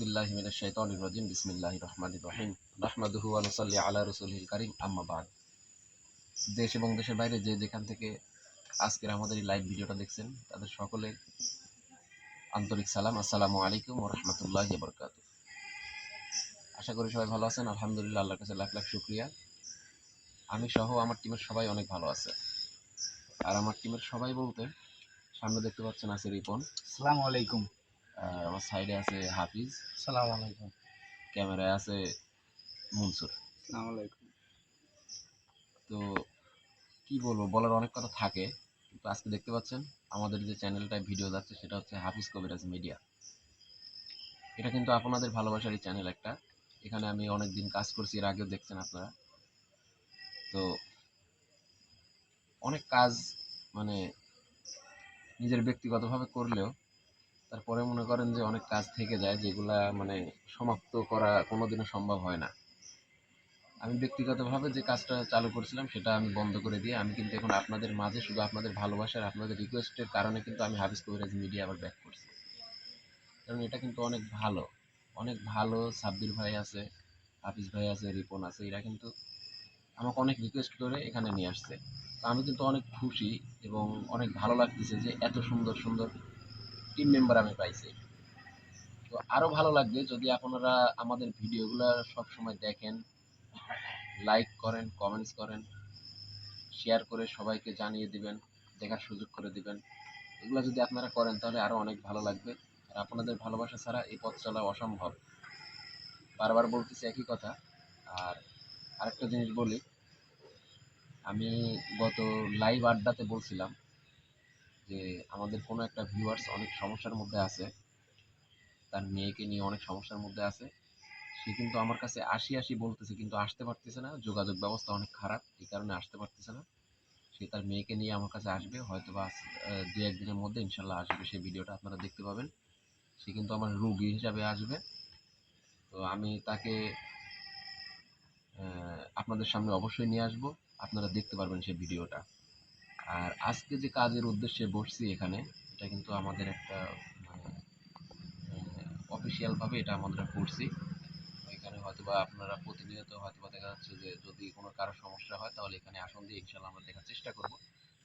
বিল্লাহি মিনাশ শাইতানির রাজিম। বিসমিল্লাহির রহমানির রহিম। ওয়া আলা রাসূলিল কারীম। আম্মা বাদ। দেশ এবং দেশের বাইরে যে যেখান থেকে আজকের আমাদের এই লাইভ ভিডিওটা দেখছেন, তাদের সকলে আন্তরিক সালাম। আসসালামু আলাইকুম ওয়া রাহমাতুল্লাহি ওয়া আশা করি সবাই ভালো আছেন। আলহামদুলিল্লাহ, আল্লাহর কাছে লাখ লাখ শুকরিয়া। আমি সহ আমার টিমের সবাই অনেক ভালো আছে। আর আমার টিমের সবাই বলতে সামনে দেখতে পাচ্ছেন আছে রিপন। আসসালামু আলাইকুম। আমার সাইডে আছে হাফিজ। আসসালামু আলাইকুম ক্যামেরায় আছে মনসুর। আসসালামু আলাইকুম তো কি বলব বলার অনেক কথা থাকে কিন্তু আজকে দেখতে পাচ্ছেন আমাদের যে চ্যানেলটায় ভিডিও যাচ্ছে সেটা হচ্ছে হাফিজ কবিরাজ মিডিয়া এটা কিন্তু আপনাদের ভালোবাসারই চ্যানেল একটা। এখানে আমি অনেক দিন কাজ করছি এর আগেও দেখছেন আপনারা। তো অনেক কাজ মানে নিজের ব্যক্তিগতভাবে করলেও তারপরে মনে করেন যে অনেক কাজ থেকে যায় যেগুলা মানে সমাপ্ত করা কোনোদিনও সম্ভব হয় না। আমি ব্যক্তিগতভাবে যে কাজটা চালু করেছিলাম সেটা আমি বন্ধ করে দিয়ে আমি কিন্তু এখন আপনাদের মাঝে শুধু আপনাদের ভালোবাসার, আপনাদের রিকোয়েস্টের কারণে কিন্তু আমি হাফিজ কবিরাজ মিডিয়া আবার ব্যাক করছি। কারণ এটা কিন্তু অনেক ভালো অনেক ভালো সাব্বির ভাই আছে, হাফিজ ভাই আছে, রিপন আছে, এরা কিন্তু আমাকে অনেক রিকোয়েস্ট করে এখানে নিয়ে আসছে। আমি কিন্তু অনেক খুশি এবং অনেক ভালো লাগতেছে যে এত সুন্দর সুন্দর টিম মেম্বার আমি পাইছি। তো আরও ভালো লাগবে যদি আপনারা আমাদের ভিডিওগুলো সব সময় দেখেন লাইক করেন কমেন্টস করেন শেয়ার করে সবাইকে জানিয়ে দিবেন, দেখার সুযোগ করে দিবেন। এগুলো যদি আপনারা করেন তাহলে আরও অনেক ভালো লাগবে। আর আপনাদের ভালোবাসা ছাড়া এই পথ চলা অসম্ভব। বারবার বলতেছি একই কথা। আর আরেকটা জিনিস বলি, আমি গত লাইভ আড্ডাতে বলছিলাম যে আমাদের কোনো একটা ভিউয়ার্স অনেক সমস্যার মধ্যে আছে, তার মেয়েকে নিয়ে অনেক সমস্যার মধ্যে আছে, সে কিন্তু আমার কাছে আসি আসি বলতেছে কিন্তু আসতে পারতেছে না, যোগাযোগ ব্যবস্থা অনেক খারাপ, এই কারণে আসতে পারতেছে না। সে তার মেয়েকে নিয়ে আমার কাছে আসবে হয়তো বা দু একদিনের মধ্যে ইনশাল্লাহ আসবে সেই ভিডিওটা আপনারা দেখতে পাবেন। সে কিন্তু আমার রুগী হিসাবে আসবে। তো আমি তাকে আপনাদের সামনে অবশ্যই নিয়ে আসব, আপনারা দেখতে পারবেন সেই ভিডিওটা। আর আজকে যে কাজের উদ্দেশ্যে বসছি এখানে, এটা কিন্তু আমাদের একটা অফিসিয়ালভাবে এটা আমরা করছি। এখানে হয়তোবা আপনারা প্রতিনিয়ত হয়তোবা দেখা যাচ্ছে যে যদি কোনো কারও সমস্যা হয়, তাহলে এখানে আসন দিয়ে ইনশাল্লাহ আমরা দেখার চেষ্টা করব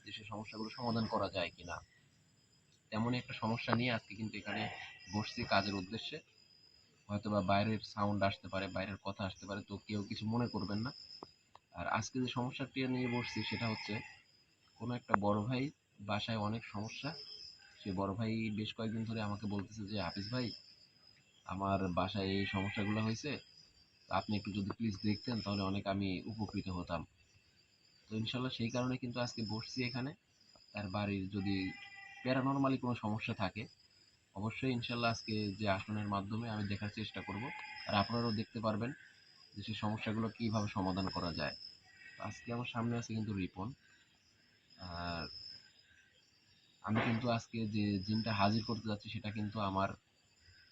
যে সেই সমস্যাগুলো সমাধান করা যায় কিনা। তেমনই একটা সমস্যা নিয়ে আজকে কিন্তু এখানে বসছি কাজের উদ্দেশ্যে। হয়তোবা বাইরের সাউন্ড আসতে পারে, বাইরের কথা আসতে পারে, তো কেউ কিছু মনে করবেন না। আর আজকে যে সমস্যাটি নিয়ে বসছি সেটা হচ্ছে কোনো একটা বড় ভাই বাসায় অনেক সমস্যা। সে বড় ভাই বেশ কয়েকদিন ধরে আমাকে বলতেছে যে, হাফিজ ভাই, আমার বাসায় এই সমস্যাগুলো হয়েছে। আপনি একটু যদি প্লিজ দেখতেন, তাহলে অনেক আমি উপকৃত হতাম। তো ইনশাল্লাহ সেই কারণে কিন্তু আজকে বসছি এখানে। তার বাড়ির যদি প্যারানর্মালি কোনো সমস্যা থাকে, অবশ্যই ইনশাল্লাহ আজকে যে আসনের মাধ্যমে আমি দেখার চেষ্টা করব। আর আপনারাও দেখতে পারবেন যে সেই সমস্যাগুলো কীভাবে সমাধান করা যায়। আজকে আমার সামনে আছে কিন্তু রিপন। আর আমি কিন্তু আজকে যে জিনটা হাজির করতে যাচ্ছি, সেটা কিন্তু আমার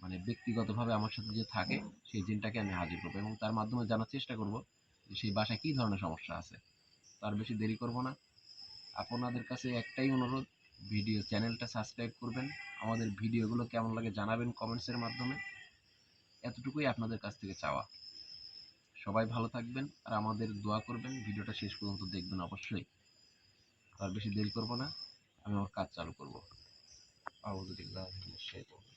মানে ব্যক্তিগতভাবে আমার সাথে যে থাকে, সেই জিনটাকে আমি হাজির করব এবং তার মাধ্যমে জানার চেষ্টা করব যে সেই বাসায় কী ধরনের সমস্যা আছে। তার বেশি দেরি করব না। আপনাদের কাছে একটাই অনুরোধ ভিডিও চ্যানেলটা সাবস্ক্রাইব করবেন। আমাদের ভিডিওগুলো কেমন লাগে জানাবেন কমেন্টসের মাধ্যমে। এতটুকুই আপনাদের কাছ থেকে চাওয়া। সবাই ভালো থাকবেন আর আমাদের দোয়া করবেন ভিডিওটা শেষ পর্যন্ত দেখবেন অবশ্যই। আর বেশি দেরি করব না। আমি আমার কাজ চালু করব। আউযু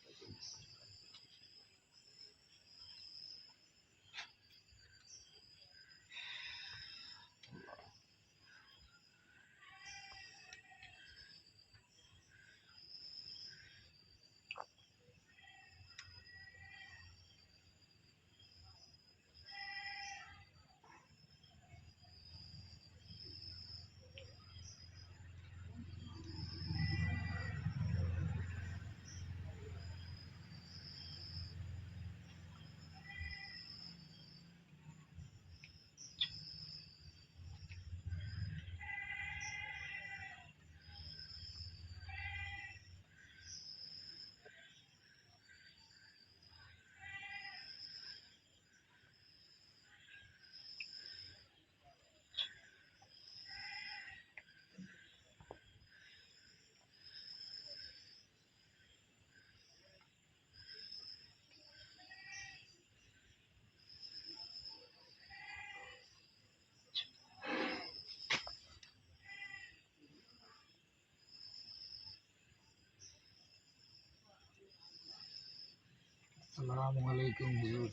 আসসালামু আলাইকুম হুজুর।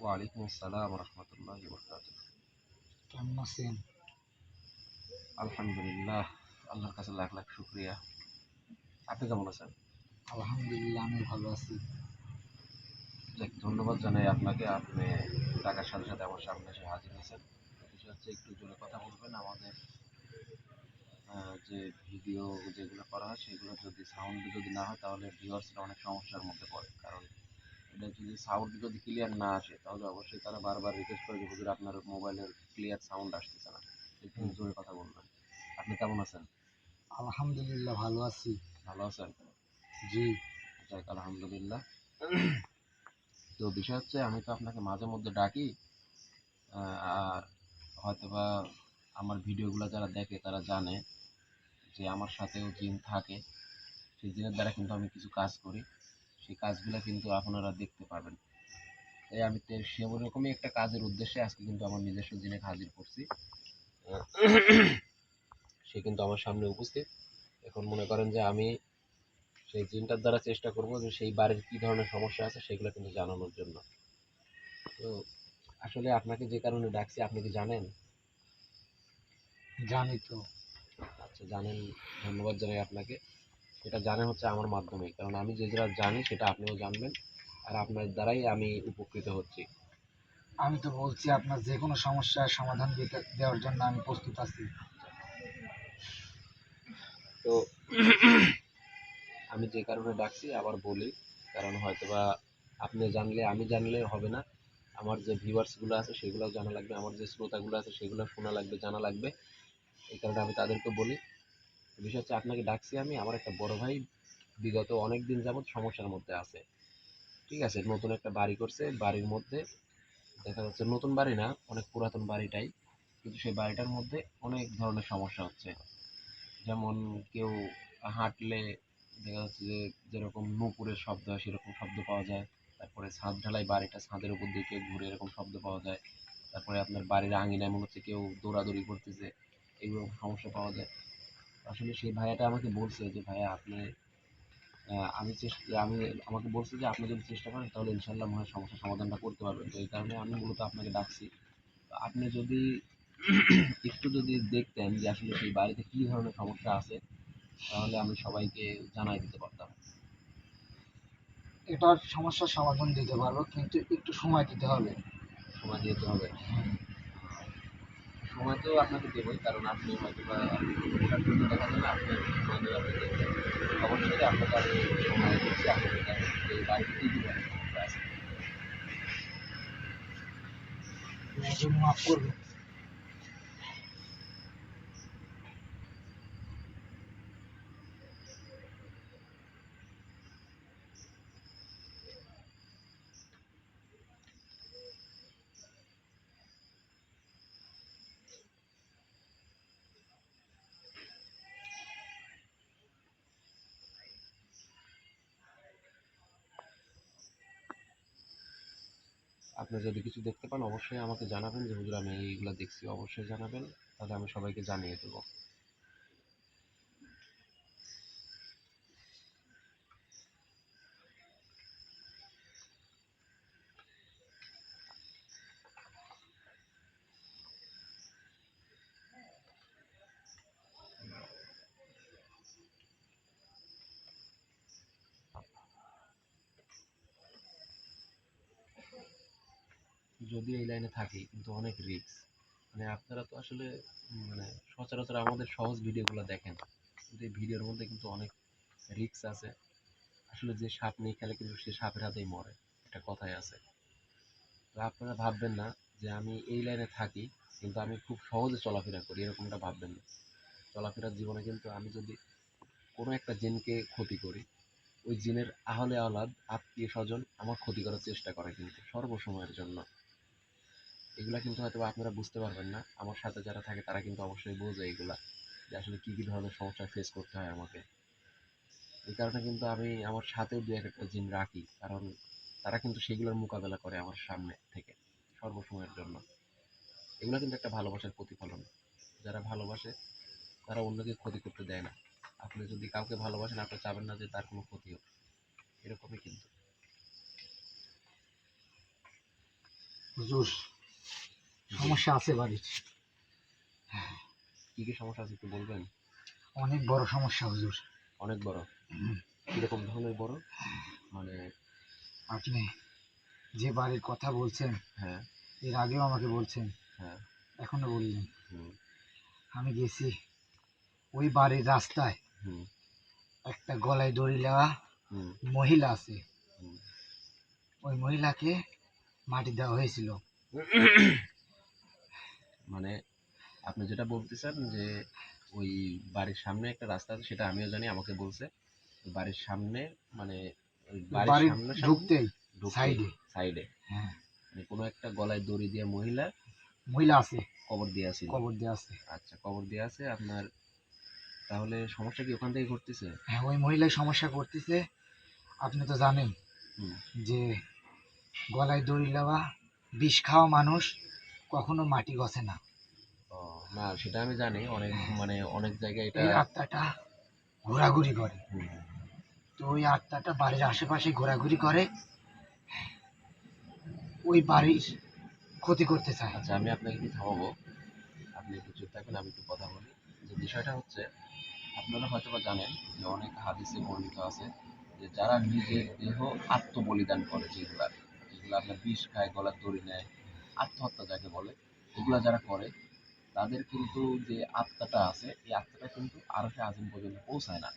ওয়ালাইকুম আসসালাম রহমতুল্লাহ বরকাতুহ। কেমন আছেন? আলহামদুলিল্লাহ আল্লাহর কাছে লাখ লাখ শুক্রিয়া। আপনি কেমন আছেন? আলহামদুলিল্লাহ আমি ভালো আছি। যাক, ধন্যবাদ জানাই আপনাকে। আপনি টাকার সাথে সাথে আমার সামনে এসে হাজির হয়েছেন। বিষয় হচ্ছে একটু জোরে কথা বলবেন। আমাদের যে ভিডিও যেগুলো করা হয় সেগুলো যদি সাউন্ড যদি না হয় তাহলে ভিউয়ার্সরা অনেক সমস্যার মধ্যে পড়ে। কারণ এটা যদি সাউন্ড যদি ক্লিয়ার না আসে তাহলে অবশ্যই তারা বারবার রিকোয়েস্ট করে যে হুজুর আপনার মোবাইলের ক্লিয়ার সাউন্ড আসতেছে না। একটু জোরে কথা বলবেন। আপনি কেমন আছেন? আলহামদুলিল্লাহ ভালো আছি। ভালো আছেন? জি। যাক আলহামদুলিল্লাহ। তো বিষয় হচ্ছে আমি তো আপনাকে মাঝে মধ্যে ডাকি আর হয়তোবা আমার ভিডিওগুলো যারা দেখে তারা জানে যে আমার সাথেও জিন থাকে। সেই জিনের দ্বারা কিন্তু আমি কিছু কাজ করি। সেই কাজগুলো কিন্তু আপনারা দেখতে পাবেন তাই আমি তো সেরকমই একটা কাজের উদ্দেশ্যে আজকে কিন্তু আমার নিজস্ব জিনে হাজির করছি। সে কিন্তু আমার সামনে উপস্থিত। এখন মনে করেন যে আমি সেই জিনটার দ্বারা চেষ্টা করব যে সেই বাড়ির কী ধরনের সমস্যা আছে সেগুলো কিন্তু জানানোর জন্য। তো আসলে আপনাকে যে কারণে ডাকছি আপনি কি জানেন? জানি তো। আচ্ছা জানেন। ধন্যবাদ জানাই আপনাকে। সেটা জানেন হচ্ছে আমার মাধ্যমে। কারণ আমি যে যেটা জানি সেটা আপনিও জানবেন আর আপনার দ্বারাই আমি উপকৃত হচ্ছি। আমি তো বলছি আপনার যে কোনো সমস্যার সমাধান দিতে দেওয়ার জন্য আমি প্রস্তুত আছি। তো আমি যে কারণে ডাকছি আবার বলি কারণ হয়তোবা আপনি জানলে আমি জানলে হবে না। আমার যে ভিউয়ার্সগুলো আছে সেগুলো জানা লাগবে আমার যে শ্রোতাগুলো আছে সেগুলো শোনা লাগবে জানা লাগবে। এই কারণে আমি তাদেরকে বলি বিষয় হচ্ছে আপনাকে ডাকছি আমি, আমার একটা বড় ভাই বিগত অনেক দিন যাবৎ সমস্যার মধ্যে আছে। ঠিক আছে? নতুন একটা বাড়ি করছে, বাড়ির মধ্যে দেখা যাচ্ছে নতুন বাড়ি না, অনেক পুরাতন বাড়িটাই। কিন্তু সেই বাড়িটার মধ্যে অনেক ধরনের সমস্যা হচ্ছে। যেমন কেউ হাঁটলে দেখা যাচ্ছে যে যেরকম নুপুরের শব্দ হয় সেরকম শব্দ পাওয়া যায়। তারপরে ছাদ ঢালাই বাড়িটা ছাদের উপর দিয়ে কেউ ঘুরে এরকম শব্দ পাওয়া যায়। তারপরে আপনার বাড়ির আঙিনায় মনে হচ্ছে কেউ দৌড়াদৌড়ি করতেছে, এইরকম সমস্যা পাওয়া যায়। আসলে সেই ভাইয়াটা আমাকে বলছে যে ভাইয়া আপনি আমি চেষ্টা আমি আমাকে বলছে যে আপনি যদি চেষ্টা করেন তাহলে ইনশাল্লাহ মনে হয় সমস্যার সমাধানটা করতে পারবেন। তো এই কারণে আমি মূলত আপনাকে ডাকছি। আপনি যদি একটু যদি দেখতেন যে আসলে সেই বাড়িতে কী ধরনের সমস্যা আছে তাহলে আমি সবাইকে জানাই দিতে পারতাম। এটার সমস্যার সমাধান দিতে পারব কিন্তু একটু সময় দিতে হবে। সময় দিতে হবে। সময় তো আপনাকে দেবই কারণ আপনি হয়তো বা ওটার জন্য দেখা যায় না আপনি সময় দেওয়া আপনি দেখবেন অবশ্যই আপনাকে আমি সময় দিচ্ছি আপনি দেখেন যে এই বাড়িতে কী কী ধরনের সমস্যা আছে এর জন্য মাফ করবেন আপনি যদি কিছু দেখতে পান, অবশ্যই আমাকে জানাবেন যে, হুজুর, আমি এইগুলো দেখছি। অবশ্যই জানাবেন। তাহলে আমি সবাইকে জানিয়ে দেবো। যদি এই লাইনে থাকি, কিন্তু অনেক রিস্ক মানে আপনারা তো আসলে মানে সচরাচর আমাদের সহজ ভিডিওগুলো দেখেন। কিন্তু এই ভিডিওর মধ্যে কিন্তু অনেক রিস্ক আছে। আসলে যে সাপ নিয়ে খেলে কিন্তু সে সাপের হাতেই মরে, একটা কথাই আছে। তো আপনারা ভাববেন না যে আমি এই লাইনে থাকি, কিন্তু আমি খুব সহজে চলাফেরা করি এরকমটা ভাববেন না। চলাফেরার জীবনে কিন্তু আমি যদি কোনো একটা জিনকে ক্ষতি করি, ওই জিনের আহলে আহলাদ আত্মীয় স্বজন আমার ক্ষতি করার চেষ্টা করে কিন্তু সর্বসময়ের জন্য। এগুলা কিন্তু হয়তো আপনারা বুঝতে পারবেন না। আমার সাথে যারা থাকে, তারা কিন্তু অবশ্যই বোঝে এগুলা, যে আসলে কি কি ধরনের সমস্যা ফেস করতে হয় আমাকে। এই কারণে কিন্তু আমি আমার সাথেও দু একটা জিন রাখি, কারণ তারা কিন্তু সেগুলোর মোকাবেলা করে আমার সামনে থেকে সর্বসময়ের জন্য। এগুলো কিন্তু একটা ভালোবাসার প্রতিফলন। যারা ভালোবাসে, তারা অন্যকে ক্ষতি করতে দেয় না। আপনি যদি কাউকে ভালোবাসেন, আপনি চাবেন না যে তার কোনো ক্ষতি হোক। এরকমই কিন্তু। হুজুর সমস্যা আছে বাড়ির। কি কি সমস্যা আছে একটু বলবেন? অনেক বড় সমস্যা হুজুর। অনেক বড়? কীরকম ধরনের বড়? মানে আপনি যে বাড়ির কথা বলছেন হ্যাঁ। এর আগেও আমাকে বলছেন হ্যাঁ। এখনও বললেন। আমি গেছি ওই বাড়ির রাস্তায় একটা গলায় দড়ি নেওয়া মহিলা আছে। ওই মহিলাকে মাটি দেওয়া হয়েছিল। মানে আপনি যেটা বলতেছেন যে ওই বাড়ির সামনে একটা রাস্তা আছে সেটা আমিও জানি আমাকে বলছে। বাড়ির সামনে মানে বাড়ির সামনে ঢুকতেই সাইডে। সাইডে। হ্যাঁ। মানে কোনো একটা গলায় দড়ি দিয়ে মহিলা মহিলা আছে। কবর দিয়ে আছে। কবর দেওয়া আছে। আচ্ছা কবর দিয়ে আছে আপনার তাহলে সমস্যা কি ওখান থেকে ঘটতেছে? হ্যাঁ ওই মহিলাই সমস্যা করতেছে। আপনি তো জানেন যে গলায় দড়ি নেওয়া বিষ খাওয়া মানুষ কখনো মাটি গছে না। না সেটা আমি জানি। অনেক মানে অনেক জায়গায় এটা এই আত্মাটা ঘোরাঘুরি করে। তো ওই আত্মাটা বাড়ির আশেপাশে ঘোরাঘুরি করে। ওই বাড়ির ক্ষতি করতে চায়। আচ্ছা আমি আপনাকে একটু থামাবো। আপনি একটু চুপ থাকবেন আমি একটু কথা বলি। যে বিষয়টা হচ্ছে আপনারা হয়তো বা জানেন যে অনেক হাদিসে বর্ণিত আছে যে যারা নিজের দেহ আত্মবলিদান করে যেগুলা যেগুলো আপনার বিষ খায় গলার দড়ি নেয় আত্মহত্যা যাকে বলে, এগুলা যারা করে, তাদের কিন্তু যে আত্মাটা আছে, এই আত্মাটা কিন্তু আরও সে আজিম পর্যন্ত পৌঁছায় না।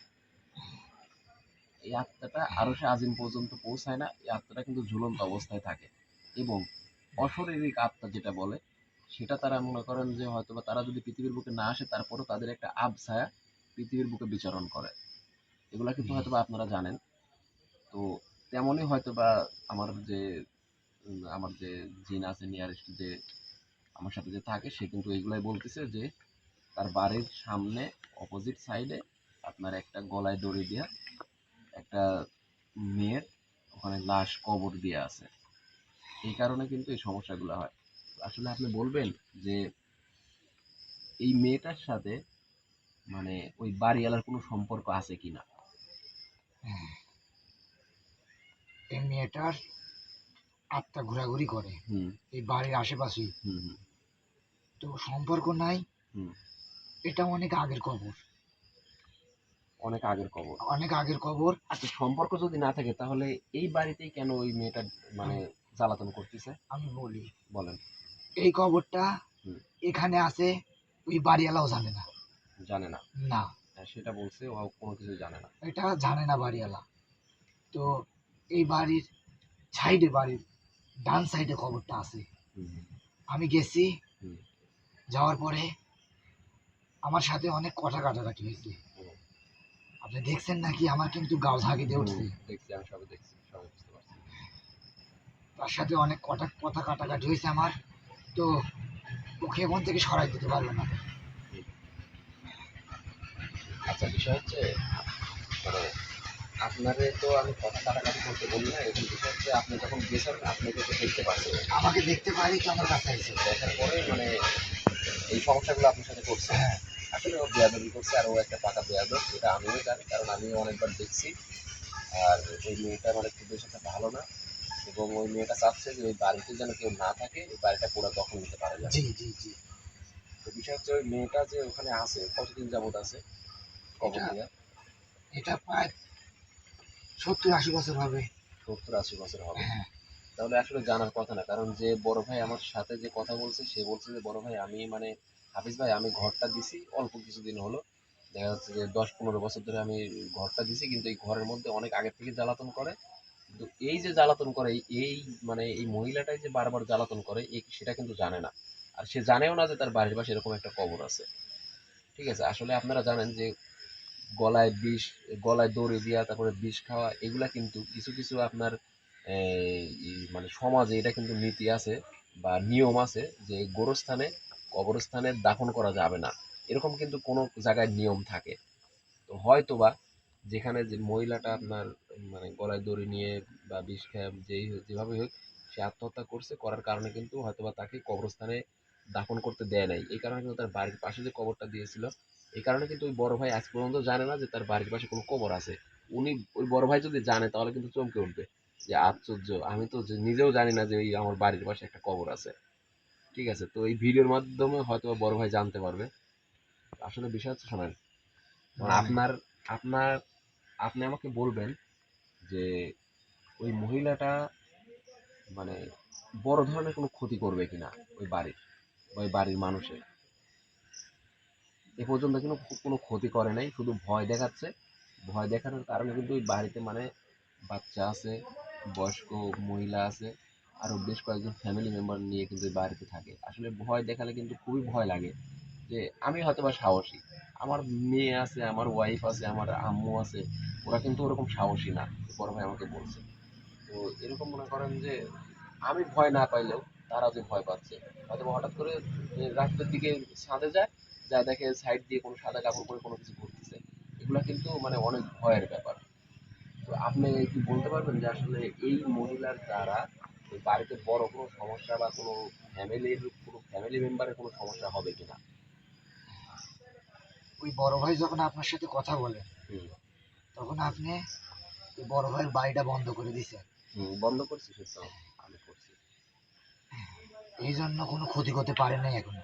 এই আত্মাটা আরও সে আজিম পর্যন্ত পৌঁছায় না, এই আত্মাটা কিন্তু ঝুলন্ত অবস্থায় থাকে। এবং অশরীরিক আত্মা যেটা বলে, সেটা তারা মনে করেন যে হয়তো বা তারা যদি পৃথিবীর বুকে না আসে, তারপরও তাদের একটা আবছায়া পৃথিবীর বুকে বিচরণ করে। এগুলা কিন্তু হয়তো বা আপনারা জানেন। তো তেমনই হয়তো বা আমার যে আমার যে জিন আছে নিয়ারেস্ট যে আমার সাথে যে থাকে, সে কিন্তু এগুলাই বলতেছে যে তার বাড়ির সামনে অপোজিট সাইডে আপনার একটা গলায় দড়ি দিয়া একটা মেয়ের ওখানে লাশ কবর দিয়ে আছে এই কারণে কিন্তু এই সমস্যাগুলো হয় আসলে আপনি বলবেন যে এই মেয়েটার সাথে মানে ওই বাড়িওয়ালার কোনো সম্পর্ক আছে কিনা। এই মেয়েটার আত্মা ঘোরাঘুরি করে। এই বাড়ির আশেপাশে। তো সম্পর্ক নাই। হুম। এটা অনেক আগের খবর। অনেক আগের কবর অনেক আগের খবর। আচ্ছা সম্পর্ক যদি না থাকে তাহলে এই বাড়িতেই কেন ওই মেয়েটা মানে জ্বালাতন করতেছে? আমি বলি। বলেন। এই খবরটা এখানে আছে ওই বাড়িওয়ালাও জানে না। জানে না? না। হ্যাঁ, সেটা বলছে ও কোনো কিছু জানে না। এটা জানে না বাড়িওয়ালা। তো এই বাড়ির সাইডে বাড়ির ডান সাইডে খবরটা আছে। আমি গেছি যাওয়ার পরে আমার সাথে অনেক কথা কাটাকাটি হয়েছে। আপনি দেখছেন নাকি? আমার কিন্তু গাও ঝাঁকি দিয়ে উঠছে। তার সাথে অনেক কথা কথা কাটাকাটি হয়েছে আমার। তো ওকে এখান থেকে সরাই দিতে পারবে না। আচ্ছা বিষয় হচ্ছে মানে আপনারে তো আমি কথা কাটাকাটি করতে বলি না এখন বিষয় হচ্ছে আপনি যখন গেছেন আপনাকে তো দেখতে পাচ্ছেন আমাকে দেখতে পারি তো আমার কাছে আইছে দেখার পরে মানে এই সমস্যাগুলো আপনার সাথে করছে। হ্যাঁ। আসলে ও বেয়াদবি করছে আর ও একটা পাকা বেয়াদব এটা আমিও জানি কারণ আমিও অনেকবার দেখছি। আর ওই মেয়েটা মানে খুব বেশি একটা ভালো না এবং ওই মেয়েটা চাচ্ছে যে ওই বাড়িতে যেন কেউ না থাকে ওই বাড়িটা পুরো দখল নিতে পারে না জি জি জি। তো বিষয় হচ্ছে ওই মেয়েটা যে ওখানে আছে কতদিন যাবত আছে? দিয়ে এটা প্রায় সত্তর আশি বছর হবে। সত্তর আশি বছর হবে। তাহলে আসলে জানার কথা না, কারণ যে বড় ভাই আমার সাথে যে কথা বলছে, সে বলছে যে, বড় ভাই, আমি মানে হাফিজ ভাই, আমি ঘরটা দিছি, অল্প কিছুদিন হলো। দেখা যাচ্ছে যে দশ পনেরো বছর ধরে আমি ঘরটা দিছি, কিন্তু এই ঘরের মধ্যে অনেক আগের থেকে জ্বালাতন করে। কিন্তু এই যে জ্বালাতন করে, এই মানে এই মহিলাটাই যে বারবার জ্বালাতন করে সেটা কিন্তু জানে না। আর সে জানেও না যে তার বাড়ির পাশে এরকম একটা কবর আছে। ঠিক আছে? আসলে আপনারা জানেন যে গলায় বিষ, গলায় দড়ি দেওয়া তারপরে বিষ খাওয়া, এগুলা কিন্তু কিছু কিছু আপনার মানে সমাজে এটা কিন্তু নীতি আছে বা নিয়ম আছে যে গোরস্থানে কবরস্থানে দাফন করা যাবে না। এরকম কিন্তু কোনো জায়গায় নিয়ম থাকে। তো হয়তো বা যেখানে যে মহিলাটা আপনার মানে গলায় দড়ি নিয়ে বা বিষ খেয়ে, যেই যেভাবে হোক, সে আত্মহত্যা করছে, করার কারণে কিন্তু হয়তো বা তাকে কবরস্থানে দাফন করতে দেয় নাই। এই কারণে কিন্তু তার বাড়ির পাশে যে কবরটা দিয়েছিল এই কারণে কিন্তু ওই বড় ভাই আজ পর্যন্ত জানে না যে তার বাড়ির পাশে কোনো কবর আছে। উনি ওই বড় ভাই যদি জানে তাহলে কিন্তু চমকে উঠবে যে আশ্চর্য আমি তো নিজেও জানি না যে ওই আমার বাড়ির পাশে একটা কবর আছে। ঠিক আছে তো এই ভিডিওর মাধ্যমে হয়তো বড় ভাই জানতে পারবে। আসলে বিষয় হচ্ছে শোনেন আপনার আপনার আপনি আমাকে বলবেন যে ওই মহিলাটা মানে বড় ধরনের কোনো ক্ষতি করবে কিনা ওই বাড়ির ওই বাড়ির মানুষের? এ পর্যন্ত কিন্তু কোনো ক্ষতি করে নাই, শুধু ভয় দেখাচ্ছে। ভয় দেখানোর কারণে কিন্তু ওই বাড়িতে মানে বাচ্চা আছে, বয়স্ক মহিলা আছে আরও বেশ কয়েকজন ফ্যামিলি মেম্বার নিয়ে কিন্তু ওই বাড়িতে থাকে। আসলে ভয় দেখালে কিন্তু খুবই ভয় লাগে যে আমি হয়তো বা সাহসী, আমার মেয়ে আছে, আমার ওয়াইফ আছে, আমার আম্মু আছে, ওরা কিন্তু ওরকম সাহসী না, বড় ভাই আমাকে বলছে। তো এরকম মনে করেন যে আমি ভয় না পাইলেও তারা যে ভয় পাচ্ছে হয়তো হঠাৎ করে রাত্রের দিকে ছাদে যায় যা দেখে সাইড দিয়ে কোনো সাদা কাপড় পরে কোনো কিছু ঘুরতেছে এগুলো কিন্তু মানে অনেক ভয়ের ব্যাপার। তো আপনি কি বলতে পারবেন যে আসলে এই মহিলার দ্বারা ওই বাড়িতে বড় কোনো সমস্যা বা কোনো ফ্যামিলির কোনো ফ্যামিলি মেম্বারের কোনো সমস্যা হবে কিনা? ওই বড় ভাই যখন আপনার সাথে কথা বলে তখন আপনি ওই বড় ভাইয়ের বাড়িটা বন্ধ করে দিছেন। বন্ধ করছি সে তো আমি করছি। এই জন্য কোনো ক্ষতি করতে পারে নাই এখন।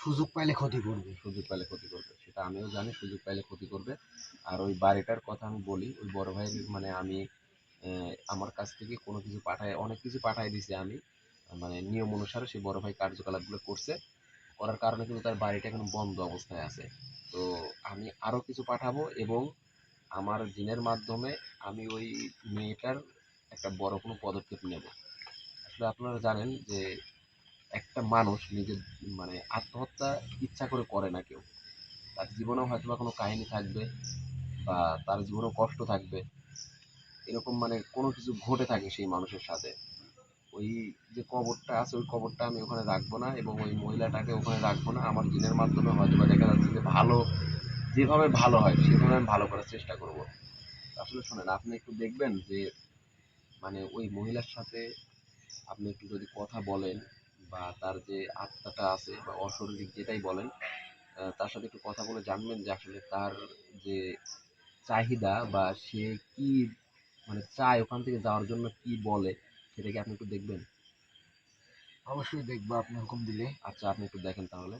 সুযোগ পাইলে ক্ষতি করবে। সুযোগ পাইলে ক্ষতি করবে, সেটা আমিও জানি, সুযোগ পাইলে ক্ষতি করবে। আর ওই বাড়িটার কথা আমি বলি, ওই বড় ভাইয়ের মানে আমি আমার কাছ থেকে কোনো কিছু পাঠায়, অনেক কিছু পাঠায় দিছে আমি মানে নিয়ম অনুসারে সেই বড় ভাই কার্যকলাপগুলো করছে। করার কারণে কিন্তু তার বাড়িটা এখন বন্ধ অবস্থায় আছে। তো আমি আরও কিছু পাঠাবো এবং আমার জিনের মাধ্যমে আমি ওই মেয়েটার একটা বড় কোনো পদক্ষেপ নেব। আসলে আপনারা জানেন যে একটা মানুষ নিজের মানে আত্মহত্যা ইচ্ছা করে করে না কেউ। তার জীবনেও হয়তো বা কোনো কাহিনী থাকবে বা তার জীবনেও কষ্ট থাকবে। এরকম মানে কোনো কিছু ঘটে থাকে সেই মানুষের সাথে। ওই যে কবরটা আছে, ওই কবরটা আমি ওখানে রাখব না এবং ওই মহিলাটাকে ওখানে রাখব না। আমার জিনের মাধ্যমে হয়তো বা দেখা যাচ্ছে যে ভালো, যেভাবে ভালো হয় সেভাবে আমি ভালো করার চেষ্টা করব। আসলে শোনেন, আপনি একটু দেখবেন যে মানে ওই মহিলার সাথে আপনি একটু যদি কথা বলেন বা তার যে আত্মাটা আছে বা অশরীরিক যেটাই বলেন তার সাথে একটু কথা বলে জানবেন যে আসলে তার যে চাহিদা বা সে কি মানে চায় ওখান থেকে যাওয়ার জন্য কি বলে সেটা কি আপনি একটু দেখবেন। অবশ্যই দেখব আপনি হুকুম দিলে। আচ্ছা আপনি একটু দেখেন তাহলে।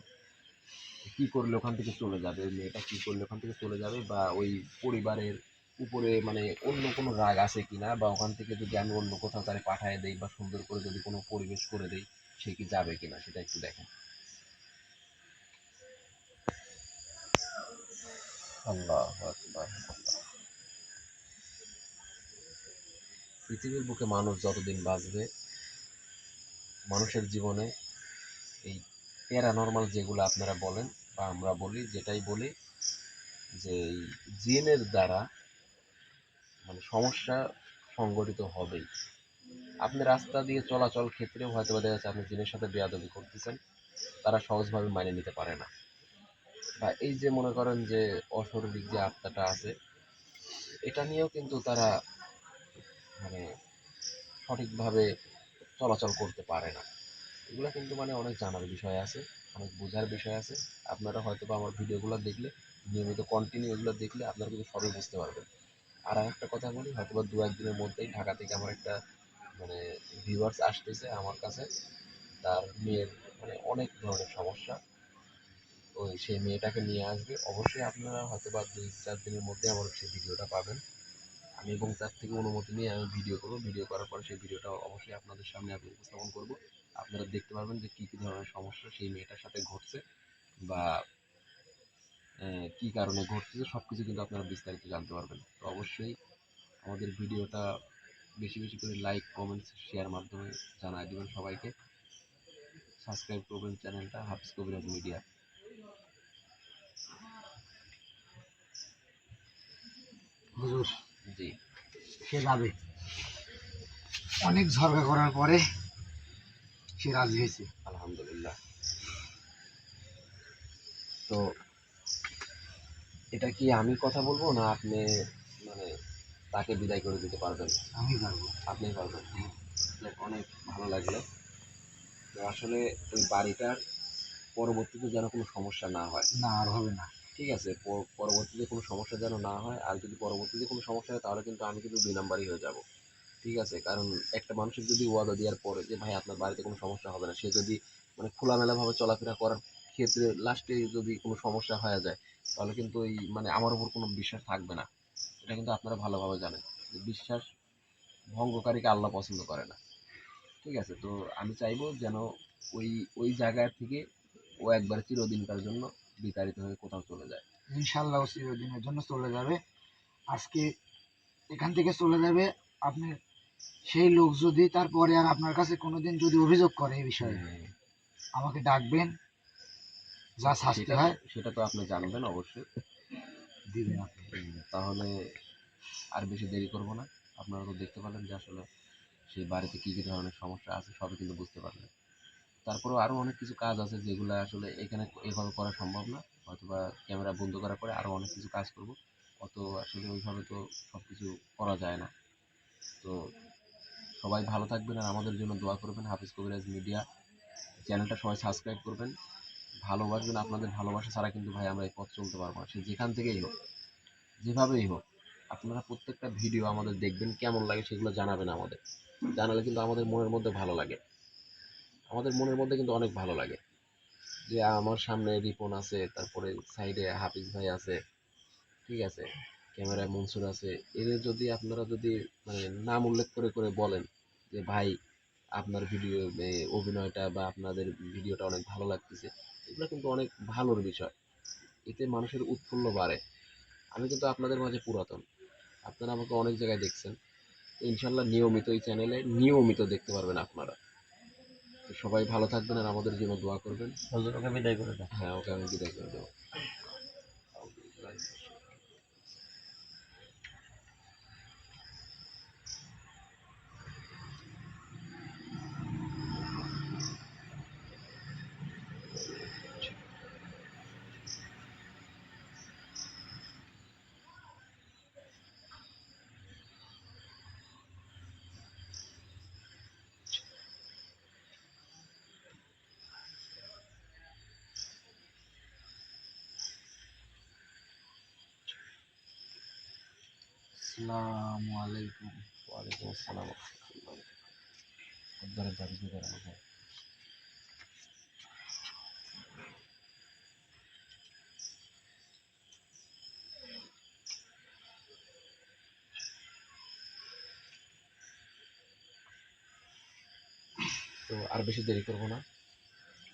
কি করলে ওখান থেকে চলে যাবে ওই মেয়েটা কি করলে ওখান থেকে চলে যাবে বা ওই পরিবারের উপরে মানে অন্য কোনো রাগ আছে কিনা বা ওখান থেকে যদি আমি অন্য কোথাও তারে পাঠিয়ে দেই বা সুন্দর করে যদি কোনো পরিবেশ করে দেই সে কি যাবে কিনা সেটা একটু দেখেন। পৃথিবীর বুকে মানুষ যতদিন বাঁচবে, মানুষের জীবনে এই প্যারানর্মাল যেগুলো আপনারা বলেন বা আমরা বলি, যেটাই বলি, যে এই জিনের দ্বারা মানে সমস্যা সংগঠিত হবেই। আপনি রাস্তা দিয়ে চলাচল ক্ষেত্রেও হয়তো দেখা যাচ্ছে আপনি জিনের সাথে বেয়াদবি করতেছেন, তারা সহজভাবে মানিয়ে নিতে পারে না। বা এই যে মনে করেন যে অশরীরিক যে আত্মাটা আছে, এটা নিয়েও কিন্তু তারা মানে সঠিকভাবে চলাচল করতে পারে না। এগুলো কিন্তু মানে অনেক জানার বিষয় আছে, অনেক বোঝার বিষয় আছে। আপনারা হয়তো বা আমার ভিডিওগুলো দেখলে, নিয়মিত কন্টিনিউ এগুলো দেখলে আপনারা কিন্তু সবই বুঝতে পারবেন। আর একটা কথা বলি হয়তো বা দু একদিনের মধ্যেই ঢাকা থেকে আমার একটা মানে ভিউয়ার্স আসতেছে আমার কাছে, তার মেয়ের মানে অনেক ধরনের সমস্যা। ওই সেই মেয়েটাকে নিয়ে আসবে। অবশ্যই আপনারা হয়তো বা দুই চার দিনের মধ্যে আমার সেই ভিডিওটা পাবেন। আমি এবং তার থেকে অনুমতি নিয়ে আমি ভিডিও করব। ভিডিও করার পরে সেই ভিডিওটা অবশ্যই আপনাদের সামনে আমি উপস্থাপন করব। আপনারা দেখতে পারবেন যে কী কী ধরনের সমস্যা সেই মেয়েটার সাথে ঘটছে বা কী কারণে ঘটছে সব কিছু কিন্তু আপনারা বিস্তারিত জানতে পারবেন। তো অবশ্যই আমাদের ভিডিওটা বেশি বেশি করে লাইক কমেন্টস শেয়ার মাধ্যমে জানাই দেবেন সবাইকে। সাবস্ক্রাইব করবেন চ্যানেলটা হাফিজ কবিরাজ মিডিয়া হুজুর জি। সে যাবে। অনেক ঝরকা করার পরে সে রাজি হয়েছে। আলহামদুলিল্লাহ। তো এটা কি আমি কথা বলব না আপনি মানে তাকে বিদায় করে দিতে পারবেন। আমি পারব। আপনি পারবেন। যাক, অনেক ভালো লাগল। তো আসলে ওই বাড়িটার পরবর্তীতে যেন কোনো সমস্যা না হয়। না আর হবে না। ঠিক আছে পরবর্তীতে কোনো সমস্যা যেন না হয় আর যদি পরবর্তীতে কোনো সমস্যা হয় তাহলে কিন্তু আমি কিন্তু দুই নাম্বারই হয়ে যাব। ঠিক আছে কারণ একটা মানুষের যদি ওয়াদা দেওয়ার পরে যে ভাই আপনার বাড়িতে কোনো সমস্যা হবে না। সে যদি মানে খোলামেলাভাবে চলাফেরা করার ক্ষেত্রে লাস্টে যদি কোনো সমস্যা হয়ে যায় তাহলে কিন্তু ওই মানে আমার উপর কোনো বিশ্বাস থাকবে না। এটা কিন্তু আপনারা ভালোভাবে জানেন যে বিশ্বাস ভঙ্গকারীকে আল্লাহ পছন্দ করে না। ঠিক আছে? তো আমি চাইব যেন ওই ওই জায়গা থেকে ও একবার চিরদিনকার জন্য বিতাড়িত হয়ে কোথাও চলে যায়। ইনশাল্লাহ চিরদিনের জন্য চলে যাবে। আজকে এখান থেকে চলে যাবে। আপনি সেই লোক যদি তারপরে আর আপনার কাছে কোনোদিন যদি অভিযোগ করে এই বিষয়ে আমাকে ডাকবেন যা শাস্তি হয়। সেটা তো আপনি জানবেন অবশ্যই। দিবেন আপনি। তাহলে আর বেশি দেরি করব না। আপনারা তো দেখতে পেলেন যে আসলে সেই বাড়িতে কী কী ধরনের সমস্যা আছে, সবই কিন্তু বুঝতে পারলেন। তারপরেও আরও অনেক কিছু কাজ আছে যেগুলো আসলে এখানে এভাবে করা সম্ভব না। অথবা ক্যামেরা বন্ধ করার পরে আরও অনেক কিছু কাজ করব। অত আসলে ওইভাবে তো সব কিছু করা যায় না। তো সবাই ভালো থাকবেন আর আমাদের জন্য দোয়া করবেন হাফিজ কবিরাজ মিডিয়া চ্যানেলটা সবাই সাবস্ক্রাইব করবেন। ভালোবাসবেন, আপনাদের ভালোবাসা ছাড়া কিন্তু ভাই আমরা এই পথ চলতে পারব না। সে যেখান থেকেই হোক। যেভাবেই হোক, আপনারা প্রত্যেকটা ভিডিও আমাদের দেখবেন, কেমন লাগে সেগুলো জানাবেন আমাদের। জানালে কিন্তু আমাদের মনের মধ্যে ভালো লাগে। আমাদের মনের মধ্যে কিন্তু অনেক ভালো লাগে। যে আমার সামনে রিপন আছে, তারপরে সাইডে হাফিজ ভাই আছে, ঠিক আছে? ক্যামেরায় মনসুর আছে। এদের যদি আপনারা যদি মানে নাম উল্লেখ করে করে বলেন যে, ভাই, আপনার ভিডিও অভিনয়টা বা আপনাদের ভিডিওটা অনেক ভালো লাগতেছে। এগুলো কিন্তু অনেক ভালোর বিষয়। এতে মানুষের উৎফুল্ল বাড়ে। আমি কিন্তু আপনাদের মাঝে পুরাতন। আপনারা আমাকে অনেক জায়গায় দেখছেন। ইনশাল্লাহ নিয়মিত এই চ্যানেলে নিয়মিত দেখতে পারবেন আপনারা। তো সবাই ভালো থাকবেন আর আমাদের জন্য দোয়া করবেন। বিদায় করে হ্যাঁ ওকে আমি বিদায় করে দেবো। আলাইকুম। ওয়ালাইকুম আসসালাম কি করেন তো আর বেশি দেরি করব না।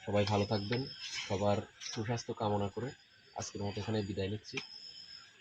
সবাই ভালো থাকবেন, সবার সুস্বাস্থ্য কামনা করে আজকের মতো এখানে বিদায় নিচ্ছি।